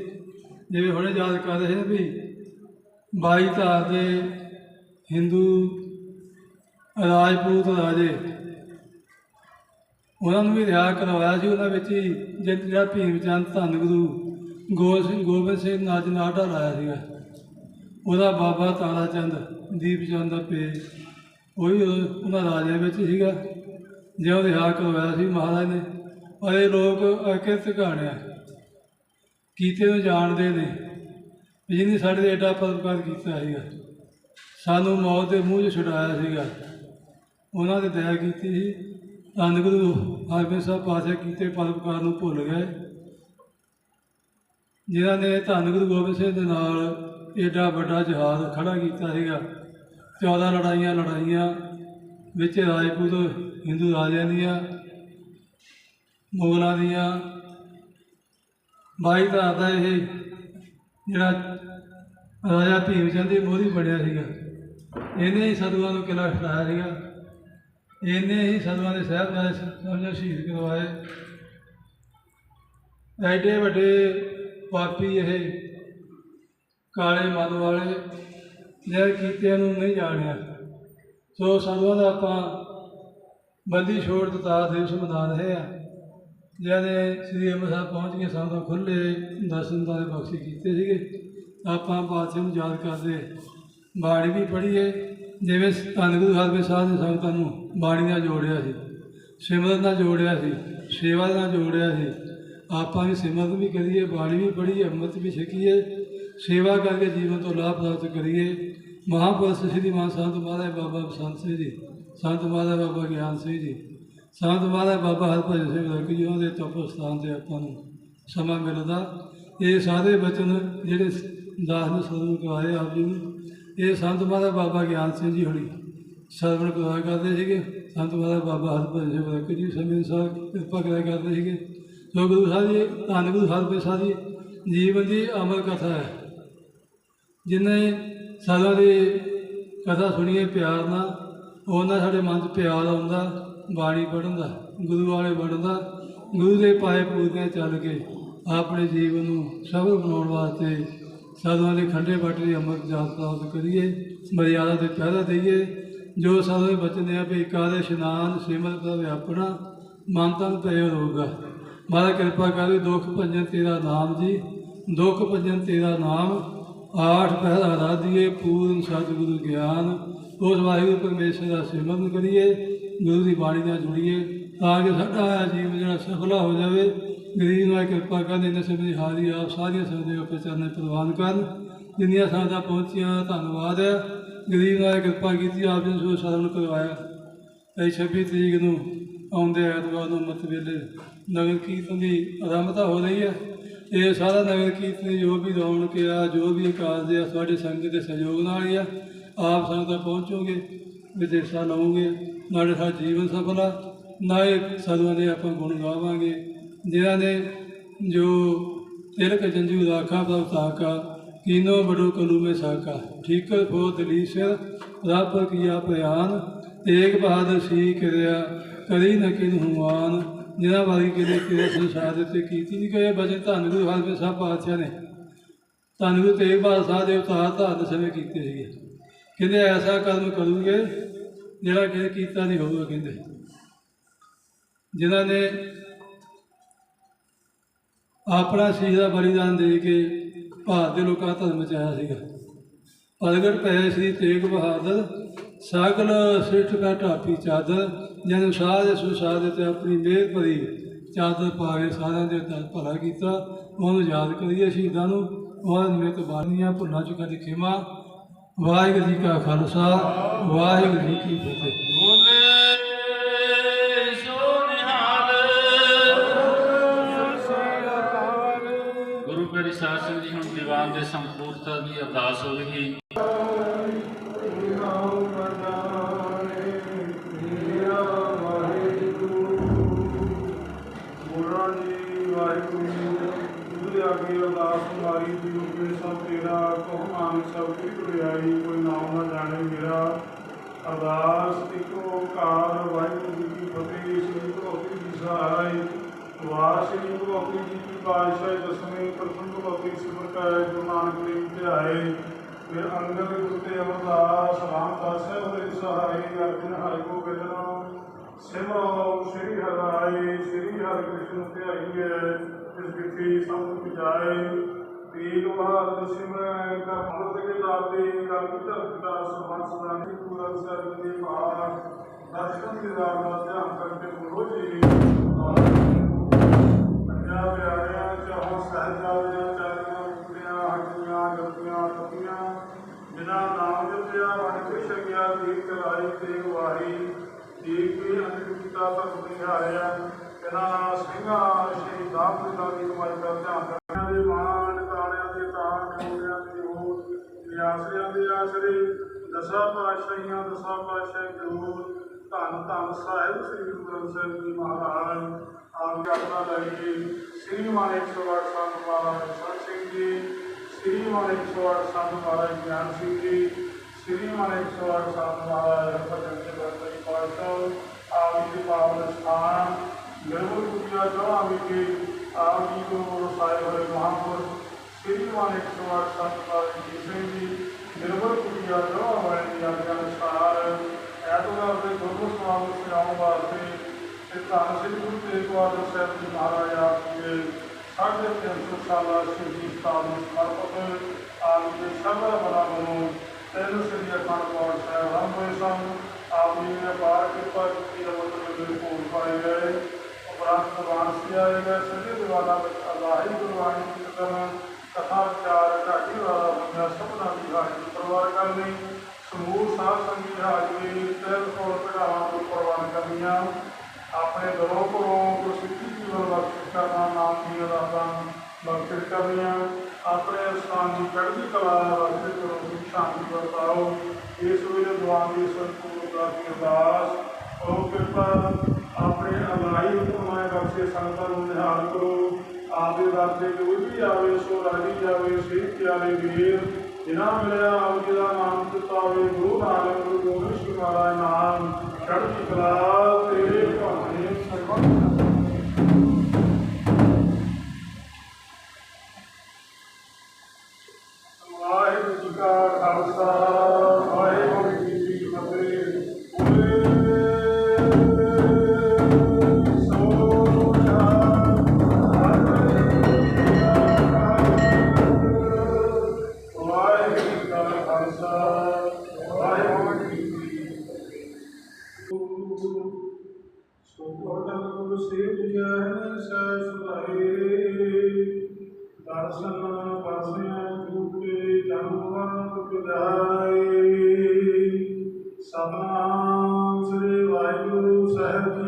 ਜਿਵੇਂ ਹੁਣੇ ਯਾਦ ਕਰ ਰਹੇ ਹਾਂ ਵੀ ਬਾਈ ਧਾਰ ਦੇ ਹਿੰਦੂ ਰਾਜਪੂਤ ਰਾਜੇ, ਉਹਨਾਂ ਨੂੰ ਵੀ ਰਿਹਾ ਕਰਵਾਇਆ ਸੀ, ਉਹਨਾਂ ਵਿੱਚ ਹੀ ਜਿ- ਜਿਹੜਾ ਭੀਮ ਚੰਦ ਧੰਨ ਗੁਰੂ ਗੋਬਿੰਦ ਸਿੰਘ ਗੋਬਿੰਦ ਸਿੰਘ ਨਾਜ ਨਾਟਾ ਲਾਇਆ ਸੀਗਾ, ਉਹਦਾ ਬਾਬਾ ਤਾਰਾ ਚੰਦ ਦੀਪ ਚੰਦ ਦਾ ਪੇ ਉਹ ਵੀ ਉਹਨਾਂ ਰਾਜਿਆਂ ਵਿੱਚ ਸੀਗਾ ਜਿਉਂ ਰਿਹਾ ਕਰਵਾਇਆ ਸੀ ਮਹਾਰਾਜ ਨੇ, ਪਰ ਇਹ ਲੋਕ ਅਕਿਰਤ ਕਹਾਣਿਆ ਕੀਤੇ ਨੂੰ ਜਾਣਦੇ ਨੇ ਵੀ ਜਿਹਨੇ ਸਾਡੇ ਤੇ ਐਡਾ ਪਰਪਕਾਰ ਕੀਤਾ ਸੀਗਾ। ਸਾਨੂੰ ਮੌਤ ਦੇ ਮੂੰਹ 'ਚ ਛੁਡਾਇਆ ਸੀਗਾ। ਉਹਨਾਂ ਦੇ ਦਇਆ ਕੀਤੀ ਸੀ। ਧੰਨ ਗੁਰੂ ਹਰਗੋਬਿੰਦ ਸਾਹਿਬ ਪਾਸੇ ਕੀਤੇ ਪਰਪਕਾਰ ਨੂੰ ਭੁੱਲ ਗਏ। ਜਿਨ੍ਹਾਂ ਨੇ ਧੰਨ ਗੁਰੂ ਗੋਬਿੰਦ ਸਿੰਘ ਦੇ ਨਾਲ ਐਡਾ ਵੱਡਾ ਜਹਾਜ਼ ਖੜਾ ਕੀਤਾ ਸੀਗਾ। 14 ਲੜਾਈਆਂ ਲੜਾਈਆਂ ਵਿੱਚ ਰਾਜਪੂਤ ਹਿੰਦੂ ਰਾਜਿਆਂ ਦੀਆਂ, ਮੁਗਲਾਂ ਦੀਆਂ ਬਾਈ ਦਾ ਦਾ ਇਹ ਜਿਹੜਾ ਰਾਜਾ ਭੀਮ ਚੰਦ ਦੀ ਮੋਹਰੀ ਬਣਿਆ ਸੀਗਾ। ਇਹਨੇ ਹੀ ਸਦੂਆਂ ਨੂੰ ਕਿਲਾ ਛਡਾਇਆ ਸੀਗਾ। ਇਹਨੇ ਹੀ ਸਦੂਆਂ ਦੇ ਸਾਹਿਬਜ਼ਾਦੇ ਸਮਝੋ ਸ਼ਹੀਦ ਕਰਵਾਏ। ਐਡੇ ਵੱਡੇ ਪਾਪੀ ਇਹ ਕਾਲੇ ਮਨ ਵਾਲੇ ਜਿਹੜੇ ਕੀਤਿਆਂ ਨੂੰ ਨਹੀਂ ਜਾਣਿਆ। ਸੋ ਸਦੂਆਂ ਦਾ ਆਪਾਂ ਬੰਦੀ ਛੋੜ ਦਿੱਤਾ ਦਿਵਸ ਮਨਾ ਰਹੇ ਆ। ਜਿਹਦੇ ਸ੍ਰੀ ਅੰਮ੍ਰਿਤਸਰ ਪਹੁੰਚ ਕੇ ਸਾਨੂੰ ਖੁੱਲੇ ਦਰਸ਼ਨ ਦਾ ਬਖਸ਼ੀ ਕੀਤੇ ਸੀਗੇ। ਆਪਾਂ ਪਾਤਸ਼ਾਹ ਨੂੰ ਯਾਦ ਕਰਦੇ। ਬਾਣੀ ਵੀ ਪੜ੍ਹੀਏ, ਜਿਵੇਂ ਧੰਨ ਗੁਰੂ ਹਰਗੋਬਿੰਦ ਸਾਹਿਬ ਨੇ ਸੰਗਤਾਂ ਨੂੰ ਬਾਣੀ ਨਾਲ ਜੋੜਿਆ ਸੀ, ਸਿਮਰਨ ਨਾਲ ਜੋੜਿਆ ਸੀ, ਸੇਵਾ ਨਾਲ ਜੋੜਿਆ ਸੀ। ਆਪਾਂ ਵੀ ਸਿਮਰਨ ਵੀ ਕਰੀਏ, ਬਾਣੀ ਵੀ ਪੜ੍ਹੀਏ, ਅੰਮ੍ਰਿਤ ਵੀ ਛਕੀਏ, ਸੇਵਾ ਕਰਕੇ ਜੀਵਨ ਤੋਂ ਲਾਭ ਪ੍ਰਾਪਤ ਕਰੀਏ। ਮਹਾਂਪੁਰਸ਼ ਸ੍ਰੀ ਮਾਨ ਸੰਤ ਮਹਾਰਾਜ ਬਾਬਾ ਬਸੰਤ ਸਿੰਘ ਜੀ, ਸੰਤ ਮਹਾਰਾਜ ਬਾਬਾ ਗਿਆਨ ਸਿੰਘ ਜੀ ਸੰਤ ਮਹਾਰਾਜ ਬਾਬਾ ਹਰਭਜਨ ਸਿੰਘ ਵਰਗ ਜੀ ਉਹਨਾਂ ਦੇ ਤਪ ਸਥਾਨ ਤੇ ਆਪਾਂ ਨੂੰ ਸਮਾਂ ਮਿਲਦਾ। ਇਹ ਸਾਰੇ ਬਚਨ ਜਿਹੜੇ ਦਾਸ ਨੂੰ ਸਰਵਣ ਕਰਵਾਏ ਆਪ ਜੀ ਨੂੰ, ਇਹ ਸੰਤ ਮਹਾਰਾਜ ਬਾਬਾ ਗਿਆਨ ਸਿੰਘ ਜੀ ਹੋਣੀ ਸਰਵਣ ਕਰਵਾਇਆ ਕਰਦੇ ਸੀਗੇ। ਸੰਤ ਮਹਾਰਾਜ ਬਾਬਾ ਹਰਭਜਨ ਸਿੰਘ ਵਰਗ ਜੀ ਸਮੇਂ ਅਨੁਸਾਰ ਕਿਰਪਾ ਕਰਿਆ ਕਰਦੇ ਸੀਗੇ। ਸੋ ਗੁਰੂ ਸਾਹਿਬ ਜੀ, ਧੰਨ ਗੁਰੂ ਹਰਭਜਨ ਸਾਹਿਬ ਜੀ ਜੀਵਨ ਦੀ ਅਮਰ ਕਥਾ ਹੈ। ਜਿਨੇ ਸਾਡਾ ਦੀ ਕਥਾ ਸੁਣੀਏ ਪਿਆਰ ਨਾਲ, ਉਹਨਾਂ ਸਾਡੇ ਮਨ 'ਚ ਪਿਆਰ ਆਉਂਦਾ। ਬਾਣੀ ਪੜ੍ਹਨ ਦਾ ਗੁਰੂ ਵਾਲੇ ਬਣਨ ਦਾ ਗੁਰੂ ਦੇ ਪਾਏ ਪੂਰਨੇ ਚੱਲ ਕੇ ਆਪਣੇ ਜੀਵਨ ਨੂੰ ਸਫਲ ਬਣਾਉਣ ਵਾਸਤੇ ਸਾਧੂਆਂ ਦੇ ਖੰਡੇ ਬਾਟੇ ਅਮਰ ਜਾਤ ਪ੍ਰਾਪਤ ਕਰੀਏ, ਮਰਿਆਦਾ ਤੇ ਪਹਿਰਾ ਦਈਏ, ਜੋ ਸਾਧੂ ਦੇ ਬਚਨ ਆ ਵੀ ਕਾਦੇ ਇਸ਼ਨਾਨ, ਸਿਮਰਤ ਦਾ ਵਿਆਪਣਾ ਮਨ ਤਨ ਪਇਓ ਰੋਗਾ ਮਾਰਾ ਕਿਰਪਾ ਕਰੀ ਦੁੱਖ ਭੰਜਨ ਤੇਰਾ ਨਾਮ ਜੀ, ਦੁੱਖ ਭੰਜਨ ਤੇਰਾ ਨਾਮ, ਆਠ ਪਹਿਰਾ ਰਾਧੀਏ ਪੂਰਨ ਸਤਿਗੁਰੂ ਗਿਆਨ, ਉਸ ਵਾਹਿਗੁਰੂ ਪਰਮੇਸ਼ਰ ਦਾ ਸਿਮਰਨ ਕਰੀਏ ਗੁਰੂ ਦੀ ਬਾਣੀ ਨਾਲ ਜੁੜੀਏ, ਤਾਂ ਕਿ ਸਾਡਾ ਇਹ ਜੀਵਨ ਜਿਹੜਾ ਸਫਲਾ ਹੋ ਜਾਵੇ। ਗਰੀਬ ਨਾਲ ਕਿਰਪਾ ਕਰਨ ਇਹਨਾਂ ਸਮੇਂ ਦੀ ਹਾਜ਼ਰੀ ਆਪ ਸਾਰੀਆਂ ਸੰਗਤਾਂ ਉੱਪਰ ਚਰਨੇ ਪ੍ਰਵਾਨ ਕਰਨ। ਜਿੰਨੀਆਂ ਸੰਗਤਾਂ ਪਹੁੰਚੀਆਂ, ਧੰਨਵਾਦ ਹੈ। ਗਰੀਬ ਨਾਲ ਕਿਰਪਾ ਕੀਤੀ, ਆਪ ਜੀ ਸੋ ਸ਼ਰਨ ਕਰਵਾਇਆ। ਇਹ 26 ਤਰੀਕ ਨੂੰ ਆਉਂਦੇ ਐਤਵਾਰ ਨੂੰ ਮਤ ਵੇਲੇ ਨਗਰ ਕੀਰਤਨ ਦੀ ਆਰੰਭਤਾ ਹੋ ਰਹੀ ਹੈ। ਇਹ ਸਾਰਾ ਨਗਰ ਕੀਰਤਨ ਜੋ ਵੀ ਰੌਣਕ ਆ, ਜੋ ਵੀ ਕਾਰਜ ਆ ਤੁਹਾਡੇ ਸੰਗਤ ਦੇ ਸਹਿਯੋਗ ਨਾਲ ਹੀ ਆ। ਆਪ ਸੰਗਤਾਂ ਪਹੁੰਚੋਗੇ, ਵਿਦੇਸ਼ਾਂ ਲਵੋਗੇ ਨਾਲੇ ਸਾਡਾ ਜੀਵਨ ਸਫਲ ਆ। ਨਾਲੇ ਸਾਧੂਆਂ ਦੇ ਆਪਾਂ ਗੁਣ ਗਾਵਾਂਗੇ। ਜਿਨ੍ਹਾਂ ਨੇ ਜੋ ਤਿਲਕ ਜੰਜੂ ਰਾਖਾ ਪ੍ਰਭ ਸਾਕਾ ਕੀਨੋ ਬੜੋ ਕਲੂ ਮੇ ਸਾਕਾ ਠੀਕਰ ਫੋ ਦਲੀ ਸਿਰ ਰਾਪਰ ਕੀਆ ਪ੍ਰਿਆਨ ਤੇਗ ਬਹਾਦਰ ਸੀ ਕਰਿਆ ਕਰੀ ਨ ਕਿਨ ਹੁਮਾਨ ਜਿਨ੍ਹਾਂ ਵਾਰੀ ਕਿਲੇ ਕਿਲੇ ਸੰਸਾਰ ਦੇ ਉੱਤੇ ਕੀਤੀ ਨਹੀਂ ਗਏ ਬਚਨ ਧੰਨ ਗੁਰੂ ਹਰਗੋਬਿੰਦ ਸਾਹਿਬ ਪਾਤਸ਼ਾਹ ਨੇ। ਧੰਨ ਗੁਰੂ ਤੇਗ ਬਹਾਦਰ ਸਾਹਿਬ ਦੇ ਉਤਾਰ ਧਾਰਨ ਸਮੇਂ ਕੀਤੇ ਸੀਗੇ। ਕਹਿੰਦੇ ਐਸਾ ਕਰਮ ਕਰੂਗੇ ਜਿਹੜਾ ਕਿ ਕੀਤਾ ਨਹੀਂ ਹੋਊਗਾ ਕਹਿੰਦੇ। ਜਿਨ੍ਹਾਂ ਨੇ ਆਪਣਾ ਸ਼ਹੀਦ ਦਾ ਬਲੀਦਾਨ ਦੇ ਕੇ ਭਾਰਤ ਦੇ ਲੋਕਾਂ ਦਾ ਧਰਮ ਬਚਾਇਆ ਸੀਗਾ। ਪ੍ਰਗਟ ਪਏ ਸ੍ਰੀ ਤੇਗ ਬਹਾਦਰ, ਸਾਗਲ ਸਿੱਠ ਕਾ ਢਾਪੀ ਚਾਦਰ ਜਨ ਸਾਧ ਸੁਸਾਦ ਦੇ ਤੇ ਆਪਣੀ ਮਿਹਰ ਭਰੀ ਚਾਦਰ ਪਾ ਕੇ ਸਾਰਿਆਂ ਦੇ ਦਰ ਭਲਾ ਕੀਤਾ। ਉਹਨੂੰ ਯਾਦ ਕਰੀਏ ਸ਼ਹੀਦਾਂ ਨੂੰ ਉਹਨਾਂ ਨਿਮਿਤ ਬਾਨੀਆਂ ਭੁੱਲਾਂ ਚੁੱਕਾ ਦੀ ਖਿਮਾ ਵਾਹਿਗੁਰੂ ਜੀ ਕਾ ਖਾਲਸਾ, ਵਾਹਿਗੁਰੂ ਜੀ ਕੀ ਫਤਿਹ। ਬੋਲੇ ਸੋ ਨਿਹਾਲ। ਗੁਰੂ ਪਿਆਰੀ ਸਾਹਿਬ ਸਿੰਘ ਜੀ, ਹੁਣ ਦੀਵਾਨ ਦੇ ਸੰਪੂਰਨਤਾ ਦੀ ਅਰਦਾਸ ਹੋਵੇਗੀ ਭਗਵਤੀ ਜੀ ਸਹਾਈ ਵਾਰ ਸ੍ਰੀ ਭਗਵਤੀ ਜੀ ਕੀ ਪਾਤਸ਼ਾਹੀ, ਦਸਵੇਂ ਪ੍ਰਥਮ ਭਗਵਤੀ ਸਿਮਰ ਕੈ ਗੁਰੂ ਨਾਨਕ ਦੇਵ ਧਿਆਏ ਫਿਰ ਅੰਗਦ ਗੁਰੂ ਤੇ ਅਮਰਦਾਸ, ਰਾਮਦਾਸ ਸਾਹਿਬ ਦੇ ਸਹਾਈ ਅਰਜਨ ਹਰਿ ਗੋਬਿੰਦ ਨਾਮ, ਸਿਮਰੋ ਸ੍ਰੀ ਹਰਿ ਸ੍ਰੀ ਹਰਿ ਕ੍ਰਿਸ਼ਨ ਧਿਆਈਏ ਇਸ ਵਿਖੇ ਸੰਤ ਜਾਏ ਤੀਨ ਬਹਾਦਰ ਸਿਮਰੈ ਕਰ ਅਮਰਤ ਕੇ ਦਾਤੇ ਕਰ ਧਰਤ ਦਾ ਸਰਬੰਸ ਦਾ ਪੂਰਾ ਸਰਬ ਦੇ ਭਾਰ ਦਰਸ਼ਨ ਦੇ ਰਾਮ ਦਾ ਧਿਆਨ ਕਰਕੇ ਬੋਲੋ ਜੀ। ਪੰਜਾਬ ਪਿਆਰਿਆਂ ਚਾਹੋ ਸਹਿਜਾਦਿਆਂ ਚਾਰੀਆਂ ਕੁੜੀਆਂ, ਹੱਡੀਆਂ ਜੱਤੀਆਂ ਤਪੀਆਂ ਬਿਨਾ ਨਾਮ ਜਪਿਆ ਵਣ ਕੇ ਛਕਿਆ ਤੀਰ ਚਲਾਈ ਤੇ ਵਾਰੀ ਠੀਕ ਵੀ ਅੰਤ ਕੀਤਾ ਨਿਹਾਰਿਆ ਇਹਨਾਂ ਸਿੰਘਾਂ, ਸ਼ਹੀਦਾਂ, ਪੁੱਤਾਂ ਦੀ ਕਮਾਈ ਦਾ ਧਿਆਨ ਰੱਖਿਆ। ਦੇ ਮਾਨ ਤਾਣਿਆਂ ਦੇ ਤਾਣ ਜੋੜਿਆਂ ਦੀ ਹੋਤ ਨਿਆਸਰਿਆਂ ਦੇ ਆਸਰੇ, ਦਸਾਂ ਪਾਤਸ਼ਾਹੀਆਂ, ਦਸਾਂ ਪਾਤਸ਼ਾਹ ਜੋਤ ਧੰਨ ਧੰਨ ਸਾਹਿਬ, ਸ੍ਰੀ ਗੁਰੂ ਗ੍ਰੰਥ ਸਾਹਿਬ ਜੀ ਮਹਾਰਾਜ, ਆਪ ਕਰਨਾ ਲਈਏ ਸ੍ਰੀ ਮਾਨ 108 ਸੰਤ ਮਹਾਰਾਜ ਸਤ ਸਿੰਘ ਜੀ, ਸ੍ਰੀ ਮਾਨ 108 ਸੰਤ ਮਹਾਰਾਜ ਗਿਆਨ ਸਿੰਘ ਜੀ, ਸ੍ਰੀ ਮਾਨ 108 ਸੰਤ ਮਹਾਰਾਜ ਹਰਭਜਨ ਸਿੰਘ ਜੀ ਪਾਤਸ਼ਾਹ, ਆਪ ਜੀ ਦੇ ਪਾਵਨ ਸਥਾਨ ਨਿਰਮਲ ਕੁਟੀਆ ਜਵਾ ਵਿਖੇ ਆਪ ਜੀ ਕੋ ਗੁਰੂ ਸਾਹਿਬ ਹੋਏ ਮਹਾਂਪੁਰ ਸ੍ਰੀ ਮਾਨ 108 ਸੰਤ ਮਹਾਰਾਜ ਜੀ ਸਿੰਘ ਜੀ, ਨਿਰਮਲ ਪੂਜਾ ਜਵਾ ਹੋਏ ਦੀ ਆਗਿਆ ਅਨੁਸਾਰ ਐਤਵਾਰ ਦੇ ਗੁਰੂ ਸਮਾਗਮ ਸਜਾਉਣ ਵਾਸਤੇ ਤੇ ਧੰਨ ਸ੍ਰੀ ਗੁਰੂ ਤੇਗ ਬਹਾਦਰ ਸਾਹਿਬ ਜੀ ਮਹਾਰਾਜ ਆਪ ਜੀ ਦੇ ਸਾਢੇ ਤਿੰਨ ਸੌ ਸਾਲਾ ਸ਼ਹੀਦੀ ਸਥਾਨ ਨੂੰ ਸਮਰਪਿਤ ਆਪ ਜੀ ਦੇ ਸਭਾ ਬਣਾ ਬਣੋ ਤਿੰਨ ਸ੍ਰੀ ਅਖੰਡ ਪਾਠ ਸਾਹਿਬ ਆਰੰਭ ਹੋਏ ਸਨ ਆਪ ਜੀ ਨੇ ਬਾਰ ਕਿਰਪਾ ਕੀਤੀ ਅਮਰ ਦੇ ਕੋਲ ਪਾਏ ਗਏ ਉਪਰੰਤ ਵਾਰਸੀ ਆਏ ਗਏ ਸ੍ਰੀ ਦਿਵਾਲਾ ਵਿੱਚ ਅਲਾਹੀ ਗੁਰਬਾਣੀ ਕੀਰਤਨ ਕਥਾ ਵਿਚਾਰ ਢਾਡੀ ਵਾਲਾ ਬੰਦਾ ਸਭਨਾ ਦੀ ਹਾਜ਼ਰੀ ਪਰਵਾਰ ਕਰਨੀ ਸਮੂਹ ਸਾਧ ਸੰਗੀ ਹਾਜ਼ਰੀ ਤਿਲ ਕੋਲ ਪੜਾਵਾਂ ਤੋਂ ਪ੍ਰਵਾਨ ਕਰਨੀਆਂ ਆਪਣੇ ਦਿਲੋਂ ਕੋਲੋਂ ਗੁਰਸਿੱਖੀ ਜੀਵਨ ਬਖਸ਼ਿਸ਼ ਕਰਨਾ ਨਾਮ ਦੀ ਅਦਾਤਾਂ ਬਖਸ਼ਿਸ਼ ਕਰਨੀਆਂ ਆਪਣੇ ਸਥਾਨ ਦੀ ਚੜ੍ਹਦੀ ਕਲਾ ਬਖਸ਼ਿਸ਼ ਕਰੋ ਸੁਖ ਸ਼ਾਂਤੀ ਵਰਤਾਓ ਇਸ ਵੇਲੇ ਦੁਆ ਦੀ ਸੰਪੂਰਨਤਾ ਦੀ ਅਰਦਾਸ ਉਹ ਕਿਰਪਾ ਆਪਣੇ ਅਲਾਈ ਹੁਕਮਾਂ ਬਖਸ਼ੇ ਸੰਗਤਾਂ ਨੂੰ ਨਿਹਾਲ ਕਰੋ ਆਪਦੇ ਦਰ ਤੇ ਕੋਈ ਵੀ ਆਵੇ ਸੋ ਰਾਜੀ ਜਾਵੇ ਸਿੱਖ ਪਿਆਰੇ ਵੀਰ ਜਿਨ੍ਹਾਂ ਮਿਲਿਆ ਆਪ ਜੀ ਦਾ ਨਾਮ ਦਿੱਤਾ ਹੋਵੇ, ਗੁਰੂ ਨਾਨਕ, ਗੁਰੂ ਗੋਬਿੰਦ ਸਿੰਘ ਮਹਾਰਾਜ ਨਾਮ ਚੜ੍ਹਦੀ ਕਲਾ ਤੇਰੇ ਭਾਣੇ ਸਰਬੱਤ ਫਤਿਹ ਸੋ ਗੁਰੂ ਸੇਵ ਜੈ ਅਸੈ ਸੁਭਾਏ। ਦਰਸ਼ਨ ਪਰਸਿਆ ਜੂਤੇ ਜਨਮਨ ਵਿਦਾਈ ਸਤਨਾਮ ਸ੍ਰੀ ਵਾਹਿਗੁਰੂ ਸਾਹਿਬ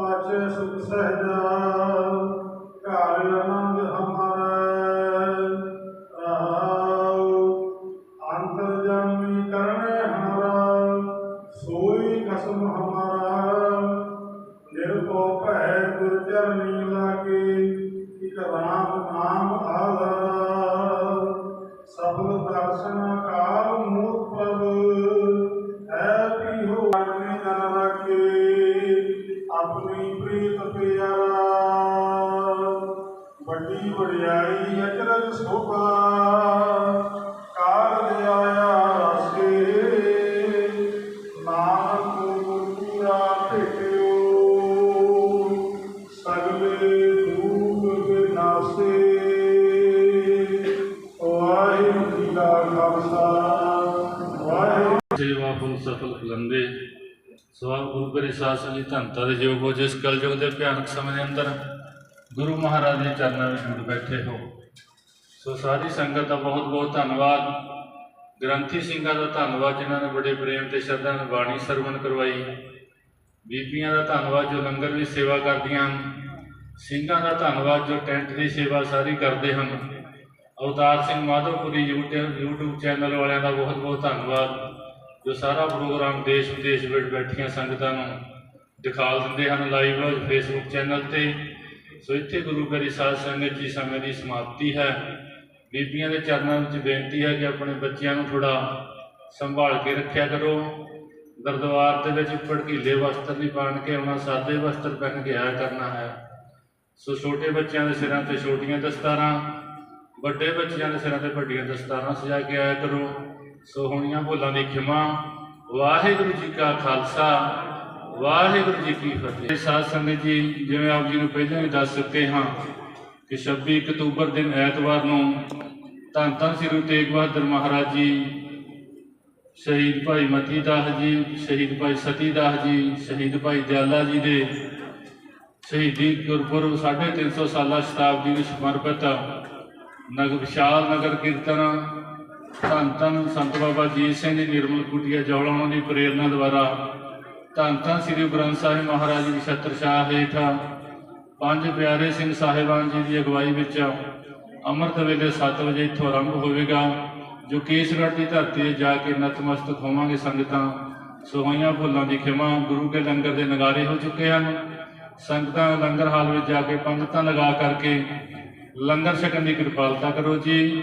ਆਗੇ ਸੁਖ ਸੁਖ ਸਹਿਜਾ। ਸੇਵਾ ਫੁੱਲ ਸਫਲ ਫਲੰਦੇ ਸਵਾ ਗੁਰੂ ਘਰੇ ਸਾਧ ਸੰਗਤ ਧੰਤਾ ਦੇ ਯੋਗ ਹੋ, ਜਿਸ ਕਲਯੁਗ ਦੇ ਭਿਆਨਕ ਸਮੇਂ ਦੇ ਅੰਦਰ ਗੁਰੂ ਮਹਾਰਾਜ ਦੇ ਚਰਨਾਂ ਵਿੱਚ ਜੁੜ ਬੈਠੇ ਹੋ। ਸੋ ਸਾਰੀ ਸੰਗਤ ਦਾ ਬਹੁਤ ਬਹੁਤ ਧੰਨਵਾਦ। ਗ੍ਰੰਥੀ ਸਿੰਘਾਂ ਦਾ ਧੰਨਵਾਦ, ਜਿਨ੍ਹਾਂ ਨੇ ਬੜੇ ਪ੍ਰੇਮ ਤੇ ਸ਼ਰਧਾ ਨਾਲ ਬਾਣੀ ਸਰਵਣ ਕਰਵਾਈ। ਬੀਬੀਆਂ ਦਾ ਧੰਨਵਾਦ, ਜੋ ਲੰਗਰ ਦੀ ਸੇਵਾ ਕਰਦੀਆਂ ਹਨ। ਸਿੰਘਾਂ ਦਾ ਧੰਨਵਾਦ, ਜੋ ਟੈਂਟ ਦੀ ਸੇਵਾ ਸਾਰੀ ਕਰਦੇ ਹਨ। Avtar Singh Madhopuri YouTube YouTube channel ਵਾਲਿਆਂ ਦਾ ਬਹੁਤ ਬਹੁਤ ਧੰਨਵਾਦ। ਜੋ ਸਾਰਾ ਪ੍ਰੋਗਰਾਮ ਦੇਸ਼ ਵਿਦੇਸ਼ ਵਿੱਚ ਬੈਠੀਆਂ ਸੰਗਤਾਂ ਨੂੰ ਦਿਖਾ ਦਿੰਦੇ ਹਨ ਲਾਈਵ ਫੇਸਬੁੱਕ ਚੈਨਲ ਤੇ। ਸੋ ਇੱਥੇ ਗੁਰੂ ਘਰੀ ਸਾਧ ਸੰਗਤ ਜੀ ਸਮੇਂ ਦੀ ਸਮਾਪਤੀ ਹੈ। ਬੀਬੀਆਂ ਦੇ ਚਰਨਾਂ ਵਿੱਚ ਬੇਨਤੀ ਹੈ ਕਿ ਆਪਣੇ ਬੱਚਿਆਂ ਨੂੰ ਥੋੜਾ ਸੰਭਾਲ ਕੇ ਰੱਖਿਆ ਕਰੋ। ਗੁਰਦੁਆਰ ਦੇ ਵਿੱਚ ਭੜਕੀਲੇ ਵਸਤਰ ਨਹੀਂ ਪਾਣ ਕੇ ਆਉਣਾ ਸਾਦੇ ਵਸਤਰ ਪਹਿਨ ਕੇ ਆਇਆ ਕਰਨਾ ਹੈ। ਸੋ ਛੋਟੇ ਬੱਚਿਆਂ ਦੇ ਸਿਰਾਂ ਤੇ ਛੋਟੀਆਂ ਦਸਤਾਰਾਂ, ਵੱਡੇ ਬੱਚਿਆਂ ਦੇ ਸਿਰਾਂ ਤੇ ਵੱਡੀਆਂ ਦਸਤਾਰਾਂ ਸਜਾ ਕੇ ਆਇਆ ਕਰੋ। ਸੋ ਹੋਣੀਆਂ ਭੁੱਲਾਂ ਦੀ ਖਿਮਾ। ਵਾਹਿਗੁਰੂ ਜੀ ਕਾ ਖਾਲਸਾ, ਵਾਹਿਗੁਰੂ ਜੀ ਕੀ ਫਤਿਹ। ਸਾਧ ਸੰਗਤ ਜੀ, ਜਿਵੇਂ ਆਪ ਜੀ ਨੂੰ ਪਹਿਲਾਂ ਹੀ ਦੱਸ ਚੁੱਕੇ ਹਾਂ ਕਿ 26 ਅਕਤੂਬਰ ਦਿਨ ਐਤਵਾਰ ਨੂੰ ਧੰਨ ਧੰਨ ਸ੍ਰੀ ਗੁਰੂ ਤੇਗ ਬਹਾਦਰ ਮਹਾਰਾਜ ਜੀ, ਸ਼ਹੀਦ ਭਾਈ ਮਤੀ ਦਾਸ ਜੀ, ਸ਼ਹੀਦ ਭਾਈ ਸਤੀ ਦਾਸ ਜੀ, ਸ਼ਹੀਦ ਭਾਈ ਦਿਆਲਾ ਜੀ ਦੇ ਸ਼ਹੀਦੀ ਗੁਰਪੁਰਬ 350 ਸਾਲਾ ਸ਼ਤਾਬਦੀ ਨੂੰ ਸਮਰਪਿਤ ਨਗਰ ਵਿਸ਼ਾਲ ਨਗਰ ਕੀਰਤਨ ਧੰਨ ਧੰਨ ਸੰਤ ਬਾਬਾ ਜੀਤ ਸਿੰਘ ਜੀ, ਨਿਰਮਲ ਕੁਟੀਆ ਉਹਨਾਂ ਦੀ ਪ੍ਰੇਰਨਾ ਦੁਆਰਾ ਧੰਨ ਧੰਨ ਸ੍ਰੀ ਗੁਰੂ ਗ੍ਰੰਥ ਸਾਹਿਬ ਮਹਾਰਾਜ ਜੀ ਦੀ ਛਤਰ ਛਾਹ ਹੇਠ ਪੰਜ ਪਿਆਰੇ ਸਿੰਘ ਸਾਹਿਬਾਨ ਜੀ ਦੀ ਅਗਵਾਈ ਵਿੱਚ ਅੰਮ੍ਰਿਤ ਵੇਲੇ 7 ਵਜੇ ਇੱਥੋਂ ਆਰੰਭ ਹੋਵੇਗਾ। ਜੋ ਕੇਸਗੜ੍ਹ ਦੀ ਧਰਤੀ ਤੇ ਜਾ ਕੇ ਨਤਮਸਤਕ ਹੋਵਾਂਗੇ ਸੰਗਤਾਂ। ਸੋ ਹੋਈਆਂ ਭੁੱਲਾਂ ਦੀ ਖਿਮਾ ਗੁਰੂ ਕੇ ਲੰਗਰ ਦੇ ਨਗਾਰੇ ਹੋ ਚੁੱਕੇ ਹਨ। ਸੰਗਤਾਂ ਲੰਗਰ ਹਾਲ ਵਿੱਚ ਜਾ ਕੇ ਪੰਗਤਾਂ ਲਗਾ ਕਰਕੇ ਲੰਗਰ ਛਕਣ ਦੀ ਕਿਰਪਾਲਤਾ ਕਰੋ ਜੀ।